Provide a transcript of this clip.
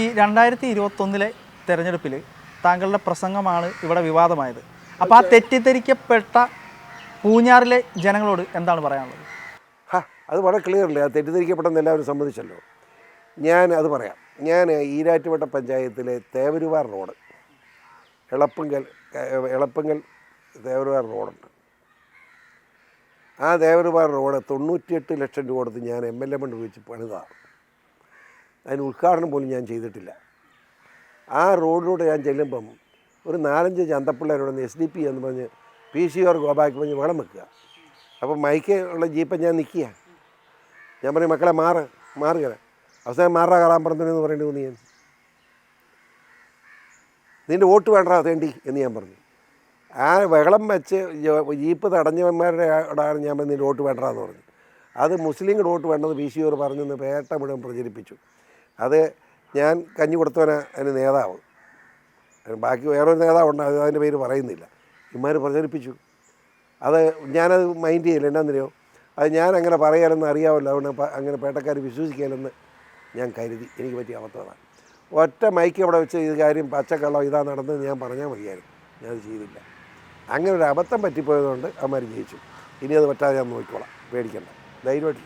ഈ രണ്ടായിരത്തി ഇരുപത്തൊന്നിലെ തെരഞ്ഞെടുപ്പിൽ താങ്കളുടെ പ്രസംഗമാണ് ഇവിടെ വിവാദമായത്. അപ്പോൾ ആ തെറ്റിദ്ധരിക്കപ്പെട്ട പൂഞ്ഞാറിലെ ജനങ്ങളോട് എന്താണ് പറയാനുള്ളത്? ഹാ അത് വളരെ ക്ലിയർ അല്ലേ? അത് തെറ്റിദ്ധരിക്കപ്പെട്ടെന്ന് എല്ലാവരും സമ്മതിച്ചല്ലോ. ഞാൻ അത് പറയാം. ഞാൻ ഈരാറ്റുപേട്ട പഞ്ചായത്തിലെ തേവരുവാർ റോഡ് എളപ്പുങ്കൽ എളപ്പുങ്കൽ തേവരുവാർ റോഡുണ്ട്. ആ തേവരുവാർ റോഡ് തൊണ്ണൂറ്റിയെട്ട് ലക്ഷം രൂപ കൊടുത്ത് ഞാൻ എം എൽ എ ഫണ്ട് ഉപയോഗിച്ച് പണിതാണ് അതിന് ഉദ്ഘാടനം പോലും ഞാൻ ചെയ്തിട്ടില്ല. ആ റോഡിലൂടെ ഞാൻ ചെല്ലുമ്പം ഒരു നാലഞ്ച് ചന്തപ്പിള്ളേരോട് എസ് ഡി പി എന്ന് പറഞ്ഞ് പി സി ആർ ഗോബാക്ക് പറഞ്ഞ് വളം വെക്കുക. അപ്പം മൈക്ക് ഉള്ള ജീപ്പം ഞാൻ നിൽക്കുക. ഞാൻ പറയും മക്കളെ മാറ് മാറുക അവസാനം മാറാ കാണാൻ പറഞ്ഞെന്ന് പറയേണ്ടി തോന്നി ഞാൻ. നിന്റെ വോട്ട് വേണ്ട തേണ്ടി എന്ന് ഞാൻ പറഞ്ഞു. ആ വെള്ളം വെച്ച് ജീപ്പ് തടഞ്ഞവന്മാരുടെ ആണ് ഞാൻ പറഞ്ഞു, നിന്റെ വോട്ട് വേണ്ടെന്ന് പറഞ്ഞു. അത് മുസ്ലിങ്ങളുടെ വോട്ട് വേണ്ടത് പി സി ഓർ പറഞ്ഞെന്ന് പേട്ട മുഴുവൻ പ്രചരിപ്പിച്ചു. അത് ഞാൻ കഞ്ഞി കൊടുത്തവനാ അതിന് നേതാവ്. ബാക്കി വേറൊരു നേതാവുണ്ട് അത് അതിന്റെ പേര് പറയുന്നില്ല. ഇമാർ പ്രചരിപ്പിച്ചു. അത് ഞാനത് മൈൻഡ് ചെയ്യില്ല എന്നാന്നറിയോ അത് ഞാൻ അങ്ങനെ പറയാനൊന്നും അറിയാമല്ലോ അതുകൊണ്ട് അങ്ങനെ പേട്ടക്കാർ വിശ്വസിക്കാലെന്ന് ഞാൻ കരുതി. എനിക്ക് പറ്റിയ അബദ്ധമാണ് ഒറ്റ മൈക്ക് അവിടെ വെച്ച് ഇത് കാര്യം പച്ചക്കള്ളം ഇതാ നടന്നത് ഞാൻ പറഞ്ഞാൽ മതിയായിരുന്നു. ഞാനത് ചെയ്തില്ല. അങ്ങനെ ഒരു അബദ്ധം പറ്റിപ്പോയതുകൊണ്ട് അവന്മാർ ജയിച്ചു. ഇനി അത് പറ്റാതെ ഞാൻ നോക്കിക്കോളാം. പേടിക്കണ്ട. ധൈര്യമായിട്ട്